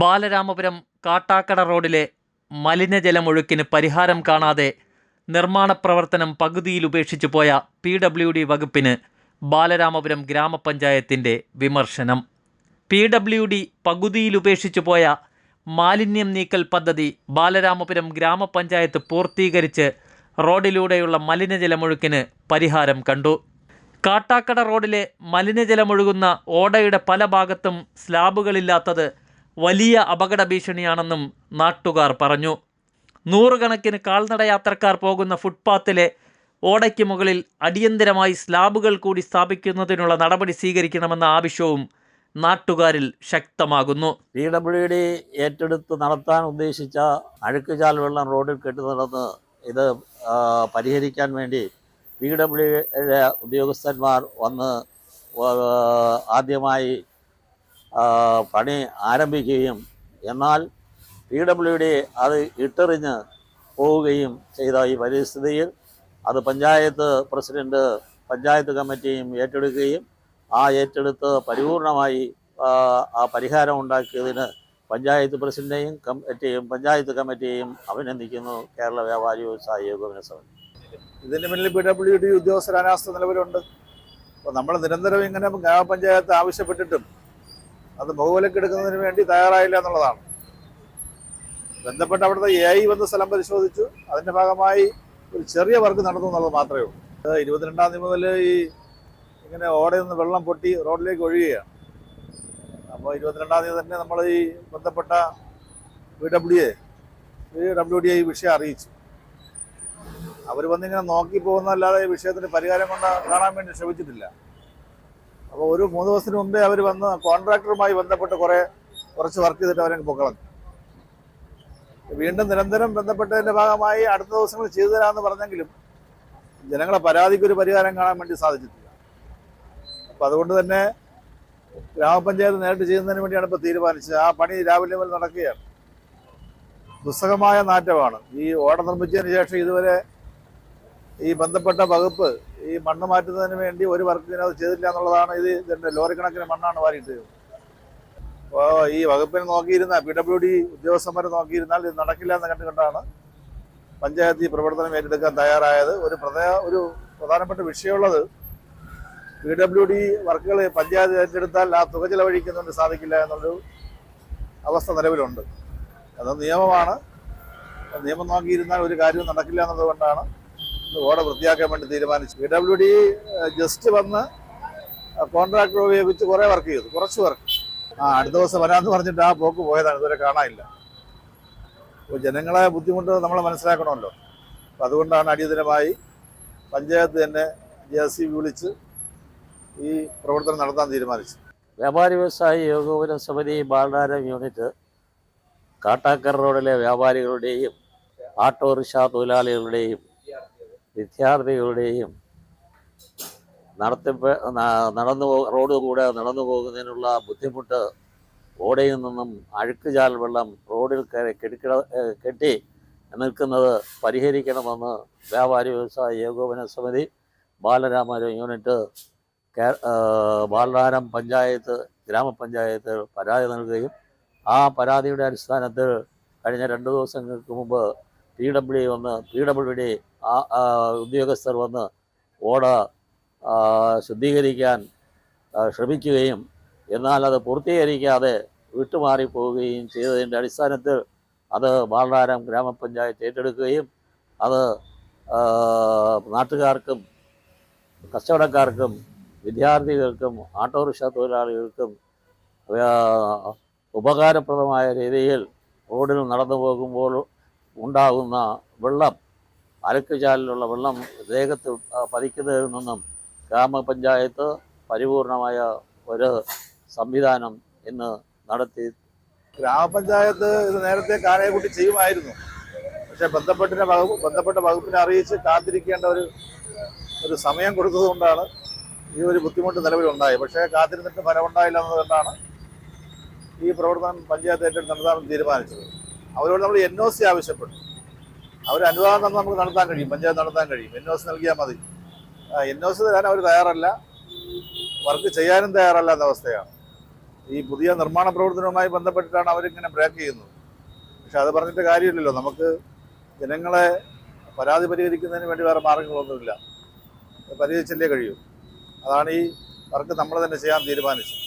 ബാലരാമപുരം കാട്ടാക്കട റോഡിലെ മലിനജലമൊഴുക്കിന് പരിഹാരം കാണാതെ നിർമ്മാണ പ്രവർത്തനം പകുതിയിൽ ഉപേക്ഷിച്ചു പോയ പി ഡബ്ല്യു ഡി വകുപ്പിന് ബാലരാമപുരം ഗ്രാമപഞ്ചായത്തിന്റെ വിമർശനം. പി ഡബ്ല്യു ഡി പകുതിയിൽ ഉപേക്ഷിച്ചു പോയ മാലിന്യം നീക്കൽ പദ്ധതി ബാലരാമപുരം ഗ്രാമപഞ്ചായത്ത് പൂർത്തീകരിച്ച് റോഡിലൂടെയുള്ള മലിനജലമൊഴുക്കിന് പരിഹാരം കണ്ടു. കാട്ടാക്കട റോഡിലെ മലിനജലമൊഴുകുന്ന ഓടയുടെ പല ഭാഗത്തും സ്ലാബുകളില്ലാത്തത് വലിയ അപകട ഭീഷണിയാണെന്നും നാട്ടുകാർ പറഞ്ഞു. നൂറുകണക്കിന് കാൽനട യാത്രക്കാർ പോകുന്ന ഫുട്പാത്തിലെ ഓടയ്ക്ക് മുകളിൽ അടിയന്തരമായി സ്ലാബുകൾ കൂടി സ്ഥാപിക്കുന്നതിനുള്ള നടപടി സ്വീകരിക്കണമെന്ന ആവശ്യവും നാട്ടുകാരിൽ ശക്തമാകുന്നു. പി ഡബ്ല്യു ഡി ഏറ്റെടുത്ത് നടത്താൻ ഉദ്ദേശിച്ച അഴുക്കുചാൽ വെള്ളം റോഡിൽ കെട്ടി നടന്ന് ഇത് പരിഹരിക്കാൻ വേണ്ടി പി ഡബ്ല്യു ഉദ്യോഗസ്ഥന്മാർ വന്ന് ആദ്യമായി പണി ആരംഭിക്കുകയും എന്നാൽ പി ഡബ്ല്യു ഡി അത് ഇട്ടെറിഞ്ഞ് പോവുകയും ചെയ്ത ഈ പരിസ്ഥിതിയിൽ അത് പഞ്ചായത്ത് പ്രസിഡന്റ് പഞ്ചായത്ത് കമ്മിറ്റിയും ഏറ്റെടുക്കുകയും ആ ഏറ്റെടുത്ത് പരിപൂർണമായി ആ, പരിഹാരം ഉണ്ടാക്കിയതിന് പഞ്ചായത്ത് പ്രസിഡന്റിനെയും കമ്മിറ്റിയും പഞ്ചായത്ത് കമ്മിറ്റിയെയും അഭിനന്ദിക്കുന്നു കേരള വ്യാപാരി വ്യവസായ ഏകോപന സമിതി ഇതിന് പിന്നിൽ പി ഡബ്ല്യു ഡി ഉദ്യോഗസ്ഥർ അനാസ്ഥ നിലവിലുണ്ട്. അപ്പോൾ നമ്മൾ നിരന്തരം ഇങ്ങനെ ഗ്രാമപഞ്ചായത്ത് ആവശ്യപ്പെട്ടിട്ടും അത് ബഹുവിലക്കെടുക്കുന്നതിന് വേണ്ടി തയ്യാറായില്ല എന്നുള്ളതാണ്. ബന്ധപ്പെട്ട അവിടുത്തെ എ ഐ വന്ന് സ്ഥലം പരിശോധിച്ചു. അതിന്റെ ഭാഗമായി ഒരു ചെറിയ വർക്ക് നടന്നു എന്നുള്ളത് മാത്രമേ ഉള്ളൂ. ഇരുപത്തിരണ്ടാം തീയതി മുതൽ ഈ ഇങ്ങനെ ഓടയിൽ നിന്ന് വെള്ളം പൊട്ടി റോഡിലേക്ക് ഒഴുകുകയാണ്. അപ്പോൾ ഇരുപത്തിരണ്ടാം തീയതി തന്നെ നമ്മൾ ഈ ബന്ധപ്പെട്ട V W A V W D ഈ വിഷയം അറിയിച്ചു. അവർ വന്നിങ്ങനെ നോക്കി പോകുന്നതല്ലാതെ ഈ വിഷയത്തിന് പരിഹാരം കൊണ്ട് കാണാൻ വേണ്ടി ശ്രമിച്ചിട്ടില്ല. അപ്പോൾ ഒരു മൂന്ന് ദിവസത്തിന് മുമ്പേ അവർ വന്ന് കോൺട്രാക്ടറുമായി ബന്ധപ്പെട്ട് കുറേ കുറച്ച് വർക്ക് ചെയ്തിട്ട് അവരങ്ങ് പൊക്കളഞ്ഞു വീണ്ടും നിരന്തരം ബന്ധപ്പെട്ടതിന്റെ ഭാഗമായി അടുത്ത ദിവസങ്ങൾ ചെയ്തു തരാമെന്ന് പറഞ്ഞെങ്കിലും ജനങ്ങളെ പരാതിക്ക് ഒരു പരിഹാരം കാണാൻ വേണ്ടി സാധിച്ചിട്ടില്ല. അപ്പം അതുകൊണ്ട് തന്നെ ഗ്രാമപഞ്ചായത്ത് നേരിട്ട് ചെയ്യുന്നതിന് വേണ്ടിയാണ് ഇപ്പോൾ തീരുമാനിച്ചത്. ആ പണി രാവിലെ മുതൽ നടക്കുകയാണ്. ദുസ്സഹമായ നാറ്റമാണ്. ഈ ഓട നിർമ്മിച്ചതിന് ശേഷം ഇതുവരെ ഈ ബന്ധപ്പെട്ട വകുപ്പ് ഈ മണ്ണ് മാറ്റുന്നതിന് വേണ്ടി ഒരു വർക്ക് ഇതിനകത്ത് ചെയ്തില്ല എന്നുള്ളതാണ് ഇത് ഇതിന്റെ ലോറി കണക്കിന് മണ്ണാണ് വാരിയിട്ട് അപ്പോൾ ഈ വകുപ്പിനെ നോക്കിയിരുന്ന പി ഡബ്ല്യു ഡി ഉദ്യോഗസ്ഥന്മാരെ നോക്കിയിരുന്നാൽ ഇത് നടക്കില്ല എന്ന് കണ്ടുകൊണ്ടാണ് പഞ്ചായത്ത് ഈ പ്രവർത്തനം ഏറ്റെടുക്കാൻ തയ്യാറായത്. ഒരു പ്രധാന ഒരു പ്രധാനപ്പെട്ട വിഷയമുള്ളത് പി ഡബ്ല്യു ഡി വർക്കുകൾ പഞ്ചായത്ത് ഏറ്റെടുത്താൽ ആ തുക ചെലവഴിക്കുന്നതുകൊണ്ട് സാധിക്കില്ല എന്നുള്ളൊരു അവസ്ഥ നിലവിലുണ്ട്. അത് നിയമമാണ്. നിയമം നോക്കിയിരുന്നാൽ ഒരു കാര്യവും നടക്കില്ല എന്നതുകൊണ്ടാണ് ഇത് ഓട വൃത്തിയാക്കാൻ വേണ്ടി തീരുമാനിച്ചു. പി ഡബ്ല്യു ഡി ജസ്റ്റ് വന്ന് കോൺട്രാക്ടർ ഉപയോഗിച്ച് കുറേ വർക്ക് ചെയ്തു. കുറച്ച് വർക്ക് ആ അടുത്ത ദിവസം വരാമെന്ന് പറഞ്ഞിട്ട് ആ പോക്ക് പോയതാണ്. ഇതുവരെ കാണാനില്ല. അപ്പോൾ ജനങ്ങളെ ബുദ്ധിമുട്ട് നമ്മൾ മനസ്സിലാക്കണമല്ലോ. അപ്പം അതുകൊണ്ടാണ് അടിയന്തരമായി പഞ്ചായത്ത് തന്നെ ജെ സി വിളിച്ച് ഈ പ്രവർത്തനം നടത്താൻ തീരുമാനിച്ചു വ്യാപാരി വ്യവസായ ഏകോപന സമിതി ബാലനാരം യൂണിറ്റ് കാട്ടാക്കർ റോഡിലെ വ്യാപാരികളുടെയും ഓട്ടോറിക്ഷ തൊഴിലാളികളുടെയും വിദ്യാർത്ഥികളുടെയും നടത്തിപ്പ് നടന്നു റോഡ് കൂടെ നടന്നു പോകുന്നതിനുള്ള ബുദ്ധിമുട്ട് ഓടയിൽ നിന്നും അഴുക്ക് അഴുക്കുചാൽ വെള്ളം റോഡിൽ കയറി കെട്ടിക്കിട കെട്ടി നിൽക്കുന്നത് പരിഹരിക്കണമെന്ന് വ്യാപാരി വ്യവസായ ഏകോപന സമിതി ബാലരാമപുരം യൂണിറ്റ് കേ- പഞ്ചായത്ത് ഗ്രാമപഞ്ചായത്ത് പരാതി നൽകുകയും ആ പരാതിയുടെ അടിസ്ഥാനത്തിൽ കഴിഞ്ഞ രണ്ട് ദിവസങ്ങൾക്ക് മുമ്പ് പി ഡബ്ല്യു വന്ന് പി ഡബ്ല്യു ഡി ആ ഉദ്യോഗസ്ഥർ വന്ന് ഓട ശുദ്ധീകരിക്കാൻ ശ്രമിക്കുകയും എന്നാൽ അത് പൂർത്തീകരിക്കാതെ വിട്ടുമാറി പോവുകയും ചെയ്തതിന്റെ അടിസ്ഥാനത്തിൽ അത് ബാലനാരം ഗ്രാമപഞ്ചായത്ത് ഏറ്റെടുക്കുകയും അത് നാട്ടുകാർക്കും കച്ചവടക്കാർക്കും വിദ്യാർത്ഥികൾക്കും ഓട്ടോറിക്ഷ തൊഴിലാളികൾക്കും ഉപകാരപ്രദമായ രീതിയിൽ റോഡിൽ നടന്നു പോകുമ്പോൾ ഉണ്ടാകുന്ന വെള്ളം അലക്കുചാലിലുള്ള വെള്ളം ദേഹത്ത് പതിക്കുന്നതിൽ നിന്നും ഗ്രാമപഞ്ചായത്ത് പരിപൂർണമായ ഒരു സംവിധാനം ഇന്ന് നടത്തി. ഗ്രാമപഞ്ചായത്ത് ഇത് നേരത്തെ കാലയെക്കുട്ടി ചെയ്യുമായിരുന്നു. പക്ഷെ ബന്ധപ്പെട്ടിനെ വകുപ്പ് ബന്ധപ്പെട്ട വകുപ്പിനെ അറിയിച്ച് കാത്തിരിക്കേണ്ട ഒരു ഒരു സമയം കൊടുത്തതുകൊണ്ടാണ് ഈ ഒരു ബുദ്ധിമുട്ട് നിലവിലുണ്ടായി പക്ഷേ കാത്തിരുന്നിട്ട് ഫലമുണ്ടായില്ല എന്നതുകൊണ്ടാണ് ഈ പ്രവർത്തനം പഞ്ചായത്ത് ഏറ്റെടുത്ത് നടത്താൻ തീരുമാനിച്ചത്. അവരോട് നമ്മൾ എൻ ഒ സി ആവശ്യപ്പെട്ടു. അവർ അനുവാദം തന്നെ നമുക്ക് നടത്താൻ കഴിയും പഞ്ചായത്ത് നടത്താൻ കഴിയും. എൻ നൽകിയാൽ മതി. എൻ ഒ തരാൻ അവർ തയ്യാറല്ല. വർക്ക് ചെയ്യാനും തയ്യാറല്ല എന്ന അവസ്ഥയാണ്. ഈ പുതിയ നിർമ്മാണ പ്രവർത്തനവുമായി ബന്ധപ്പെട്ടിട്ടാണ് അവരിങ്ങനെ ബ്രേക്ക് ചെയ്യുന്നത്. പക്ഷെ അത് പറഞ്ഞിട്ട് കാര്യമില്ലല്ലോ. നമുക്ക് ജനങ്ങളെ പരാതി പരിഹരിക്കുന്നതിന് വേണ്ടി വേറെ മാർഗങ്ങളൊന്നുമില്ല. പരിഹരിച്ചല്ലേ കഴിയൂ. അതാണ് ഈ വർക്ക് നമ്മൾ തന്നെ ചെയ്യാൻ തീരുമാനിച്ചത്.